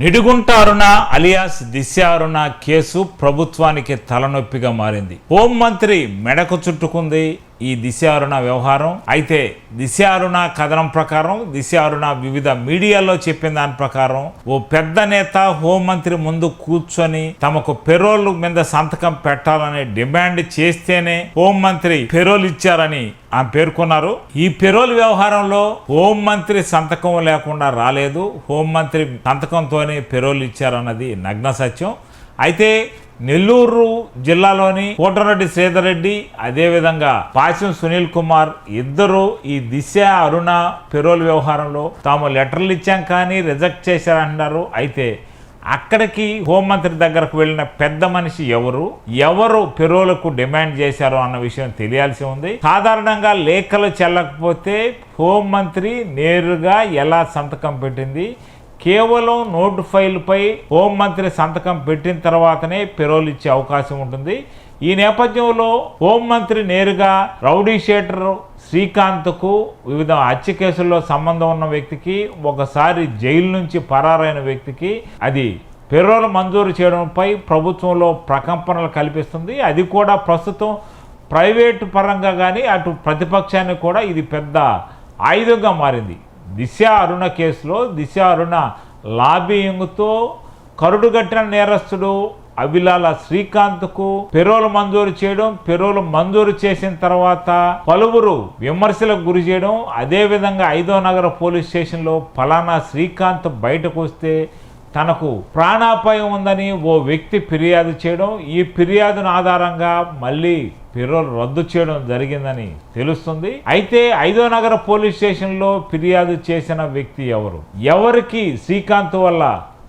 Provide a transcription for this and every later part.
నిడుగుంట అరుణ alias దిశ అరుణ case ప్రభుత్వానికి తలనొప్పిగా మారింది. హోంమంత్రి మెడకు చుట్టుకుంది. ఈ దిశ అరుణ వ్యవహారం. అయితే దిశ అరుణ కథనం ప్రకారం దిశ అరుణ వివిధ మీడియాలో చెప్పిన దాని ప్రకారం ఓ పెద్ద నేత హోంమంత్రి ముందు కూర్చొని తమకు పెరోల్ మీద సంతకం పెట్టాలని డిమాండ్ చేస్తేనే హోంమంత్రి పెరోల్ ఇచ్చారని ఆమె పేర్కొన్నారు. ఈ పెరోల్ వ్యవహారంలో హోంమంత్రి సంతకం లేకుండా రాలేదు. హోంమంత్రి సంతకంతోనే పెరోల్ ఇచ్చారన్నది నగ్న సత్యం. అయితే నెల్లూరు జిల్లాలోని కోటరెడ్డి శ్రీధర్ రెడ్డి అదేవిధంగా పాశం సునీల్ కుమార్ ఇద్దరు ఈ దిశ అరుణ పెరోల్ వ్యవహారంలో తాము లెటర్లు ఇచ్చాం కానీ రిజెక్ట్ చేశారంటున్నారు. అయితే అక్కడికి హోంమంత్రి దగ్గరకు వెళ్ళిన పెద్ద మనిషి ఎవరు? ఎవరు పెరోలకు డిమాండ్ చేశారు అన్న విషయం తెలియాల్సి ఉంది. సాధారణంగా లేఖలు చెల్లకపోతే హోంమంత్రి నేరుగా ఎలా సంతకం పెట్టింది? కేవలం నోటు ఫైల్పై హోంమంత్రి సంతకం పెట్టిన తర్వాతనే పెరోల్ ఇచ్చే అవకాశం ఉంటుంది. ఈ నేపథ్యంలో హోంమంత్రి నేరుగా రౌడీ షేటర్ శ్రీకాంత్కు వివిధ హత్య కేసుల్లో సంబంధం ఉన్న వ్యక్తికి ఒకసారి జైలు నుంచి పరారైన వ్యక్తికి అది పెరోల్ మంజూరు చేయడంపై ప్రభుత్వంలో ప్రకంపనలు కల్పిస్తుంది. అది కూడా ప్రస్తుతం ప్రైవేటు పరంగా కానీ అటు ప్రతిపక్షానికి కూడా ఇది పెద్ద ఆయుధంగా మారింది. దిశ అరుణ కేసులో దిశ అరుణ లాబియింగ్తో కరుడుగట్టిన నేరస్తుడు అవిలాల శ్రీకాంత్కు పెరోలు మంజూరు చేయడం పెరోలు మంజూరు చేసిన తర్వాత పలువురు విమర్శలకు గురి చేయడం అదేవిధంగా ఐదో నగర పోలీస్ స్టేషన్లో ఫలానా శ్రీకాంత్ బయటకు వస్తే తనకు ప్రాణాపాయం ఉందని ఓ వ్యక్తి ఫిర్యాదు చేయడం ఈ ఫిర్యాదును ఆధారంగా మళ్ళీ పెరోల్ రద్దు చేయడం జరిగిందని తెలుస్తుంది. అయితే ఐదో నగర పోలీస్ స్టేషన్లో ఫిర్యాదు చేసిన వ్యక్తి ఎవరు? ఎవరికి శ్రీకాంత్ వల్ల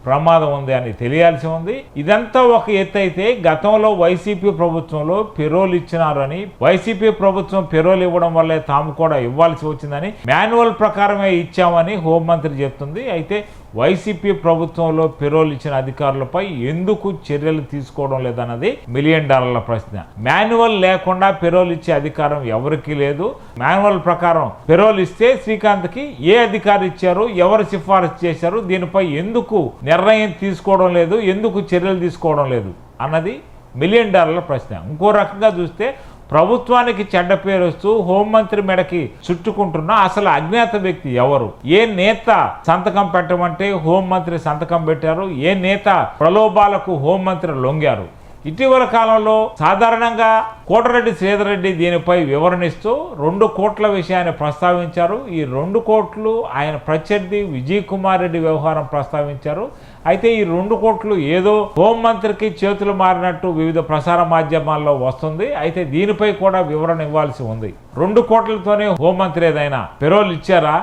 ప్రమాదం ఉంది అని తెలియాల్సి ఉంది. ఇదంతా ఒక ఎత్తు అయితే గతంలో వైసీపీ ప్రభుత్వంలో పెరోల్ ఇచ్చినారని వైసీపీ ప్రభుత్వం పెరోల్ ఇవ్వడం వల్లే తాము కూడా ఇవ్వాల్సి వచ్చిందని మాన్యువల్ ప్రకారమే ఇచ్చామని హోంమంత్రి చెప్తుంది. అయితే వైసీపీ ప్రభుత్వంలో పెరోల్ ఇచ్చిన అధికారులపై ఎందుకు చర్యలు తీసుకోవడం లేదన్నది మిలియన్ డాలర్ల ప్రశ్న. మాన్యువల్ లేకుండా పెరోల్ ఇచ్చే అధికారం ఎవరికీ లేదు. మాన్యువల్ ప్రకారం పెరోల్ ఇస్తే శ్రీకాంత్కి ఏ అధికారి ఇచ్చారు ఎవరు సిఫారసు చేశారు దీనిపై ఎందుకు నిర్ణయం తీసుకోవడం లేదు ఎందుకు చర్యలు తీసుకోవడం లేదు అన్నది మిలియన్ డాలర్ల ప్రశ్న. ఇంకో రకంగా చూస్తే ప్రభుత్వానికి చెడ్డ పేరు వస్తూ హోంమంత్రి మెడకి చుట్టుకుంటున్న అసలు అజ్ఞాత వ్యక్తి ఎవరు? ఏ నేత సంతకం పెట్టమంటే హోంమంత్రి సంతకం పెట్టారు? ఏ నేత ప్రలోభాలకు హోంమంత్రి లొంగారు? ఇటీవల కాలంలో సాధారణంగా కోటరెడ్డి శ్రీధర్రెడ్డి దీనిపై వివరణిస్తూ రెండు కోట్ల విషయాన్ని ప్రస్తావించారు. ఈ రెండు కోట్లు ఆయన ప్రత్యర్థి విజయ్ కుమార్ రెడ్డి వ్యవహారం ప్రస్తావించారు. అయితే ఈ రెండు కోట్లు ఏదో హోంమంత్రికి చేతులు మారినట్టు వివిధ ప్రసార మాధ్యమాల్లో వస్తుంది. అయితే దీనిపై కూడా వివరణ ఇవ్వాల్సి ఉంది. రెండు కోట్లతోనే హోంమంత్రి ఏదైనా పెరోల్ ఇచ్చారా?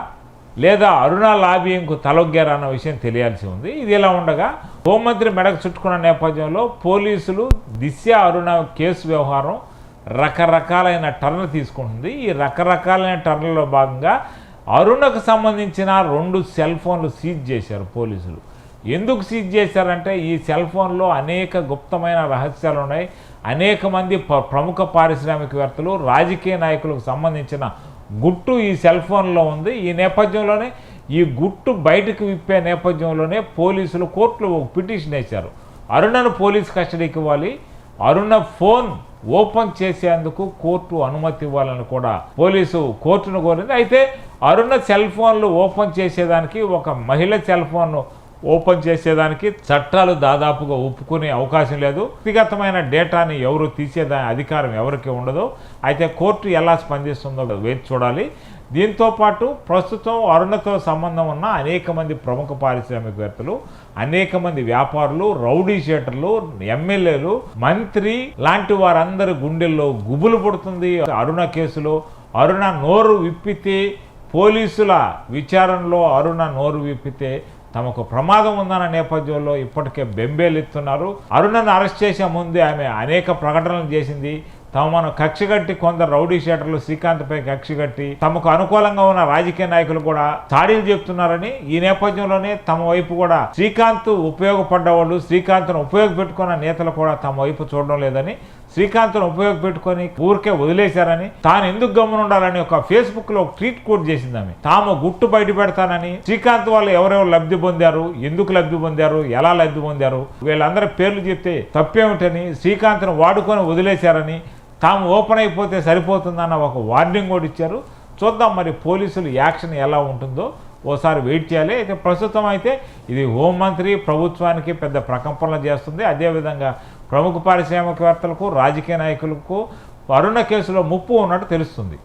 లేదా అరుణ లాబియంకు తలొగ్గారా అన్న విషయం తెలియాల్సి ఉంది. ఇది ఇలా ఉండగా హోంమంత్రి మెడకు చుట్టుకున్న నేపథ్యంలో పోలీసులు దిశ అరుణ కేసు వ్యవహారం రకరకాలైన టర్న్ తీసుకుంటుంది. ఈ రకరకాలైన టర్న్లో భాగంగా అరుణకు సంబంధించిన రెండు సెల్ ఫోన్లు సీజ్ చేశారు పోలీసులు. ఎందుకు సీజ్ చేశారంటే ఈ సెల్ ఫోన్లో అనేక గుప్తమైన రహస్యాలు ఉన్నాయి అనేక మంది ప్రముఖ పారిశ్రామికవేత్తలు రాజకీయ నాయకులకు సంబంధించిన గుట్టు ఈ సెల్ ఫోన్లో ఉంది. ఈ నేపథ్యంలోనే ఈ గుట్టు బయటకు విప్పే నేపథ్యంలోనే పోలీసులు కోర్టులో ఒక పిటిషన్ వేశారు. అరుణను పోలీస్ కస్టడీకి ఇవ్వాలి. అరుణ ఫోన్ ఓపెన్ చేసేందుకు కోర్టు అనుమతి ఇవ్వాలని కూడా పోలీసు కోర్టును కోరింది. అయితే అరుణ సెల్ ఫోన్లు ఓపెన్ చేసేదానికి ఒక మహిళ సెల్ ఫోన్ ఓపెన్ చేసేదానికి చట్టాలు దాదాపుగా ఒప్పుకునే అవకాశం లేదు. వ్యక్తిగతమైన డేటాని ఎవరు తీసేదాని అధికారం ఎవరికి ఉండదు అయితే కోర్టు ఎలా స్పందిస్తుందో వేచి చూడాలి. దీంతో పాటు ప్రస్తుతం అరుణతో సంబంధం ఉన్న అనేక మంది ప్రముఖ పారిశ్రామికవేత్తలు అనేక మంది వ్యాపారులు రౌడీ షేటర్లు ఎమ్మెల్యేలు మంత్రి లాంటి వారందరి గుండెల్లో గుబులు పుడుతుంది. అరుణ కేసులో అరుణ నోరు విప్పితే పోలీసుల విచారణలో అరుణ నోరు విప్పితే తమకు ప్రమాదం ఉందన్న నేపథ్యంలో ఇప్పటికే బెంబేలెత్తున్నారు. అరుణను అరెస్ట్ చేసే ముందే ఆమె అనేక ప్రకటనలు చేసింది. తమను కక్ష కట్టి కొందరు రౌడీ షేటర్లు శ్రీకాంత్పై కక్ష కట్టి తమకు అనుకూలంగా ఉన్న రాజకీయ నాయకులు కూడా చాడీలు చెప్తున్నారని ఈ నేపథ్యంలోనే తమ వైపు కూడా శ్రీకాంత్ ఉపయోగపడ్డ వాళ్ళు శ్రీకాంత్ను ఉపయోగపెట్టుకున్న నేతలు కూడా తమ వైపు చూడడం లేదని శ్రీకాంత్ను ఉపయోగపెట్టుకొని ఊరికే వదిలేశారని తాను ఎందుకు గమ్మునుండాలని ఒక ఫేస్బుక్లో ట్వీట్ కూడా చేసింది ఆమె. తాము గుట్టు బయట పెడతానని శ్రీకాంత్ వాళ్ళు ఎవరెవరు లబ్ధి పొందారు ఎందుకు లబ్ధి పొందారు ఎలా లబ్ధి పొందారు వీళ్ళందరి పేర్లు చెప్తే తప్పేమిటని శ్రీకాంత్ను వాడుకొని వదిలేశారని తాము ఓపెన్ అయిపోతే సరిపోతుందన్న ఒక వార్నింగ్ కూడా ఇచ్చారు. చూద్దాం మరి పోలీసులు యాక్షన్ ఎలా ఉంటుందో ఓసారి వెయిట్ చేయాలి. అయితే ప్రస్తుతం అయితే ఇది హోంమంత్రి ప్రభుత్వానికి పెద్ద ప్రకంపనలు చేస్తుంది. అదేవిధంగా ప్రముఖ పారిశ్రామికవేత్తలకు రాజకీయ నాయకులకు అరుణ కేసులో ముప్పు ఉన్నట్టు తెలుస్తుంది.